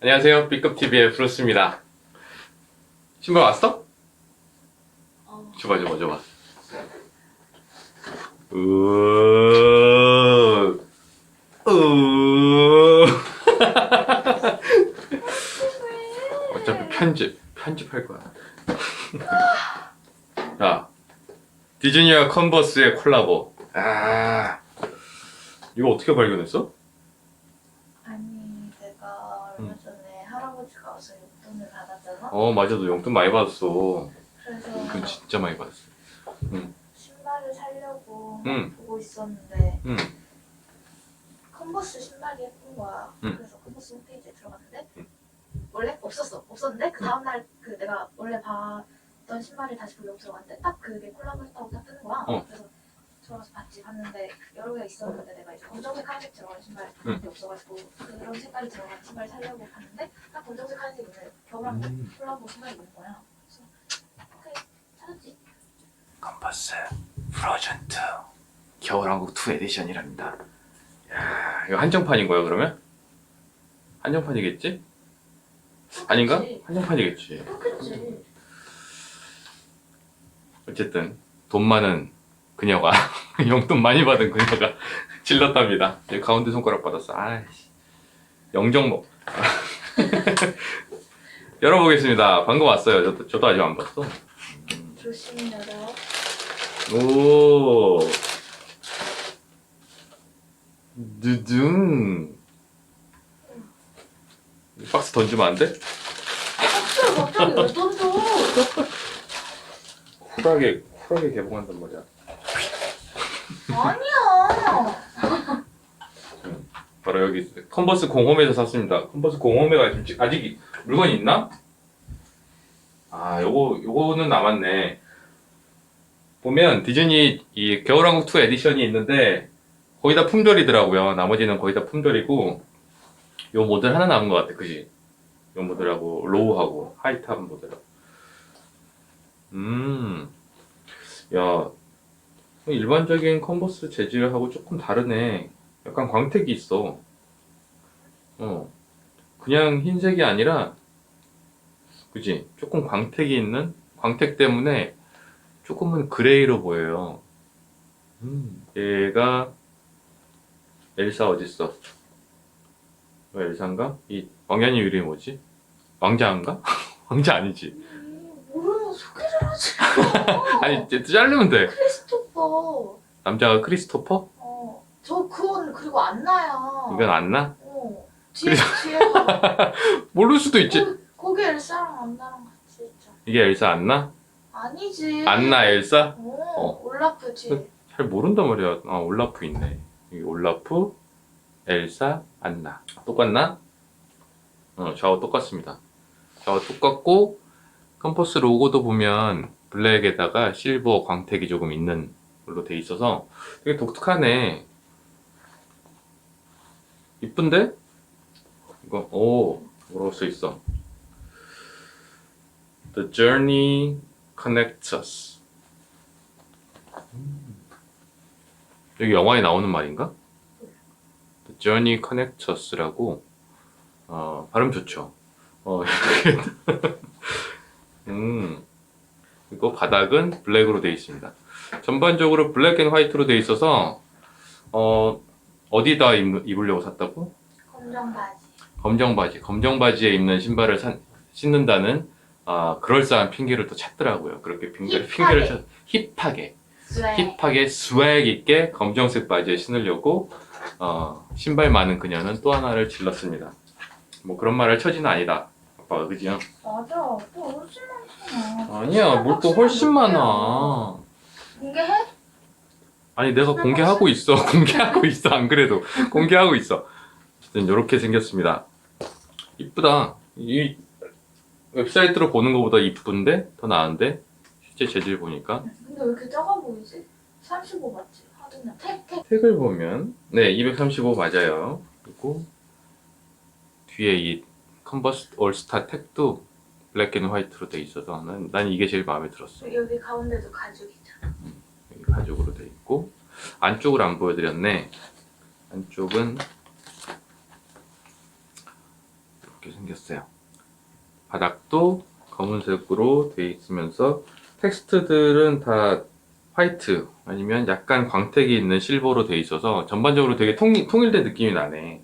안녕하세요. B급TV의 브루스입니다. 신발 왔어? 어, 줘봐, 줘봐, 줘봐. 으. 어차피 편집, 편집할 거야. 자, 디즈니와 컨버스의 콜라보. 아, 이거 어떻게 발견했어? 어, 맞아. 너 용돈 많이 받았어. 그래서 용돈 진짜 많이 받았어. 신발을 사려고 응. 보고 있었는데 응. 컨버스 신발이 예쁜 거야. 응. 그래서 컨버스 홈페이지에 들어갔는데 원래 없었어. 없었는데 그 다음 날 그 내가 원래 봤던 신발을 다시 보려고 들어갔는데 딱 그게 콜라보했다고 딱 뜨는 거야. 어. 그래서 들어가서 봤지. 봤는데 있었는데 내가 이제 검정색 하얀색 들어간 신발이 응. 없어가지고 그런 색깔이 들어간 신발 사려고 봤는데 딱 검정색 하얀색 있는 겨울왕국 음. 콜라보 신발이 있는 거야. 그래서 오케이 찾았지. 프로즌 2 겨울왕국 2 에디션이랍니다. 야, 이거 한정판인 거야 그러면? 한정판이겠지? 아닌가? 그치. 한정판이겠지. 그렇겠지. 어쨌든 돈 많은 그녀가 용돈 많이 받은 그녀가 질렀답니다. 가운데 손가락 받았어. 아이씨 영정목. 열어보겠습니다. 방금 왔어요. 저도, 저도 아직 안 봤어. 조심히 열어. 오. 이 박스 던지면 안 돼? 박스를 갑자기 왜 던져? 쿨하게 쿨하게 개봉한단 말이야. 아니야. 바로 여기. 컨버스 공홈에서 샀습니다. 컨버스 공홈에가 지금 아직 이- 물건이 있나? 아, 요거 요거는 남았네. 보면 디즈니 이 겨울왕국 2 에디션이 있는데 거의 다 품절이더라고요. 나머지는 거의 다 품절이고 요 모델 하나 남은 것 같아, 그지? 요 모델하고 로우하고 하이탑 모델하고. 음, 야, 일반적인 컨버스 재질하고 조금 다르네. 약간 광택이 있어. 어. 그냥 흰색이 아니라, 그지? 조금 광택이 있는? 광택 때문에 조금은 그레이로 보여요. 음, 얘가, 엘사 어딨어? 엘사인가? 이 왕년이 이름이 뭐지? 왕자인가? 왕자 아니지? 음, 모르면 소개를 하지. 아니, 이제 자르면 돼. 크리스토퍼. 남자가 크리스토퍼? 어. 저 그건 그리고 안나야. 이건 안 나? 어. 뒤에 뒤에가 모를 수도 있지. 거기, 거기 엘사랑 안나랑 같이 있죠. 이게 엘사 안 나? 아니지. 안나 엘사? 어. 어. 올라프 뒤에. 잘 모른단 말이야. 아, 올라프 있네. 여기 올라프, 엘사, 안나. 똑같나? 어, 좌우 똑같습니다. 좌우 똑같고, 컴퍼스 로고도 보면 블랙에다가 실버 광택이 조금 있는 걸로 돼 있어서 되게 독특하네. 이쁜데? 이거, 오, 뭐라고 써 있어? The journey connects us. 여기 영화에 나오는 말인가? The Journey Connects Us라고 어, 발음 좋죠. 어, 음, 이거 바닥은 블랙으로 되어 있습니다. 전반적으로 블랙 앤 화이트로 되어 있어서 어, 어디다 입, 입으려고 샀다고? 검정 바지. 검정 바지, 검정 바지에 입는 신발을 산- 신는다는 아, 그럴싸한 핑계를 또 찾더라고요. 그렇게 핑계를, 힙하게. 핑계를 찾, 힙하게. 스웨. 힙하게 스웩 있게 검정색 바지에 신으려고 어, 신발 많은 그녀는 또 하나를 질렀습니다. 뭐 그런 말을 처지는 아니다. 아빠가 그지요? 맞아. 또 훨씬 많잖아. 아니야, 뭘 또 훨씬 많아. 공개해? 아니 내가 공개하고 있어. 공개하고 있어. 안 그래도 공개하고 있어. 어쨌든 이렇게 생겼습니다. 이쁘다. 이 웹사이트로 보는 것보다 이쁜데 더 나은데 실제 재질 보니까 근데 왜 이렇게 작아 보이지? 35 맞지? 하드는 택, 택. 택을 보면 네, 235 맞아요. 그리고 뒤에 이 컨버스 올스타 택도 블랙 앤 화이트로 돼 있어서 난, 난 이게 제일 마음에 들었어. 여기 가운데도. 여기 가죽으로 돼 있고 안쪽을 안 보여드렸네. 안쪽은 이렇게 생겼어요. 바닥도 검은색으로 되어 있으면서 텍스트들은 다 화이트 아니면 약간 광택이 있는 실버로 되어 있어서 전반적으로 되게 통일, 통일된 느낌이 나네.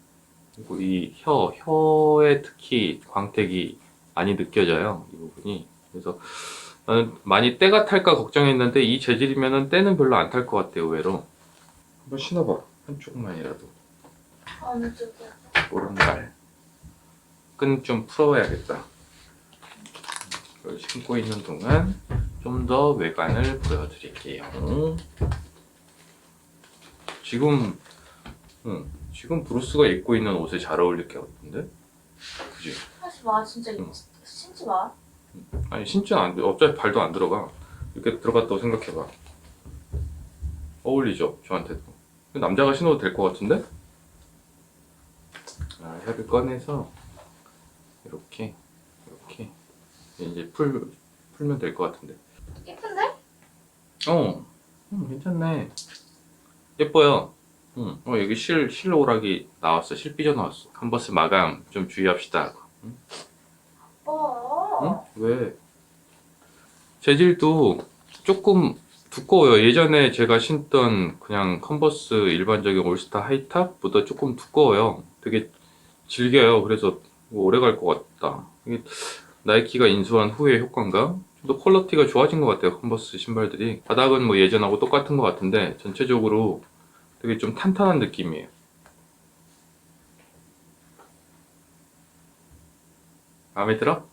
그리고 이 혀, 혀에 특히 광택이 많이 느껴져요. 이 부분이. 그래서 많이 때가 탈까 걱정했는데 이 재질이면은 때는 별로 안 탈 것 같아요, 의외로. 한번 신어봐. 한쪽만이라도. 어느 쪽이야? 오른발. 끈 좀 풀어야겠다. 이걸 신고 있는 동안 좀 더 외관을 보여드릴게요. 지금, 응, 지금 브루스가 입고 있는 옷에 잘 어울릴 것 같은데? 그지? 하지 마 진짜 응. 신지 마. 아니 신지 안 돼. 어차피 발도 안 들어가. 이렇게 들어갔다고 생각해봐. 어울리죠, 저한테도. 남자가 신어도 될 것 같은데? 아, 혀를 꺼내서 이렇게 이렇게 이제 풀 풀면 될 것 같은데. 예쁜데? 어, 음, 괜찮네. 예뻐요. 응. 어 여기 실 실 오락이 나왔어. 실 삐져 나왔어. 컨버스 마감 좀 주의합시다. 어. 응? 왜? 재질도 조금 두꺼워요. 예전에 제가 신던 그냥 컨버스 일반적인 올스타 하이탑보다 조금 두꺼워요. 되게 질겨요. 그래서 오래 갈 것 같다. 이게 나이키가 인수한 후의 효과인가? 좀더 퀄러티가 좋아진 것 같아요. 컨버스 신발들이. 바닥은 뭐 예전하고 똑같은 것 같은데 전체적으로 되게 좀 탄탄한 느낌이에요. 마음에 들어?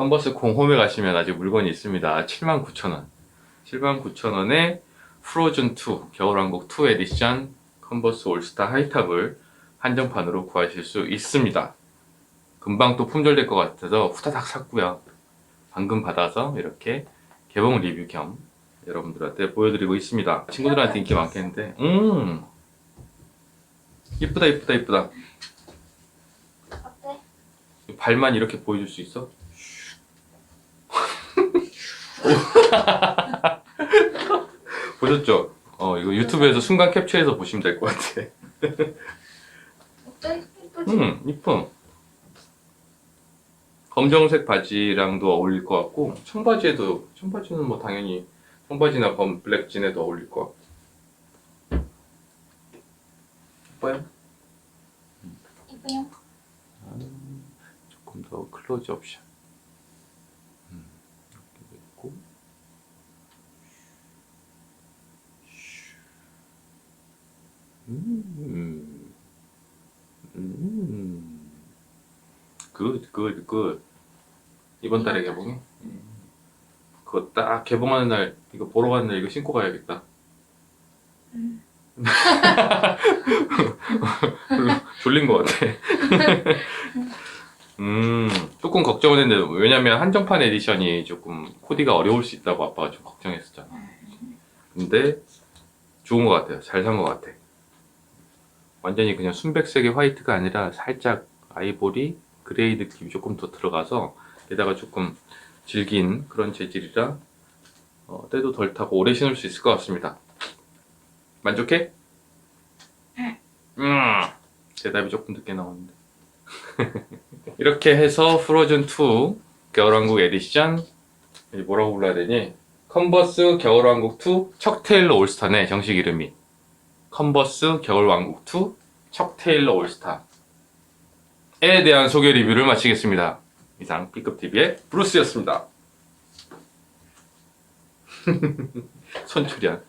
컨버스 공홈에 가시면 아직 물건이 있습니다. 79,000원. 79,000원에 프로즌 2, 겨울왕국 2 에디션 컨버스 올스타 하이탑을 한정판으로 구하실 수 있습니다. 금방 또 품절될 것 같아서 후다닥 샀고요. 방금 받아서 이렇게 개봉 리뷰 겸 여러분들한테 보여드리고 있습니다. 친구들한테 인기 많겠는데, 음, 이쁘다, 이쁘다, 이쁘다. 어때? 발만 이렇게 보여줄 수 있어? 보셨죠? 어 이거 유튜브에서 순간 캡처해서 보시면 될 것 같아. 어때? 음 이쁨. 검정색 바지랑도 어울릴 것 같고 청바지에도 청바지는 뭐 당연히 청바지나 검 블랙진에도 어울릴 것 같고. 예뻐요? 예뻐요. 조금 더 클로즈 옵션. 됐고. 음, 음, 굿, 굿, 굿. 이번 달에 개봉해? 음. 그거 딱 개봉하는 날, 이거 보러 가는 날 이거 신고 가야겠다. 음. 졸린 것 같아. 음, 조금 걱정은 했는데, 왜냐면 한정판 에디션이 조금 코디가 어려울 수 있다고 아빠가 좀 걱정했었잖아. 근데, 좋은 것 같아요. 잘 산 것 같아. 완전히 그냥 순백색의 화이트가 아니라 살짝 아이보리, 그레이 느낌이 조금 더 들어가서, 게다가 조금 질긴 그런 재질이라, 어, 때도 덜 타고 오래 신을 수 있을 것 같습니다. 만족해? 음, 대답이 조금 늦게 나오는데. 이렇게 해서 프로즌 2 겨울왕국 에디션 이 뭐라고 불러야 되니? 컨버스 겨울왕국 2 척테일러 올스타네 정식 이름이 컨버스 겨울왕국 2 척테일러 올스타에 대한 소개 리뷰를 마치겠습니다. 이상 B급TV의 브루스였습니다. 손출연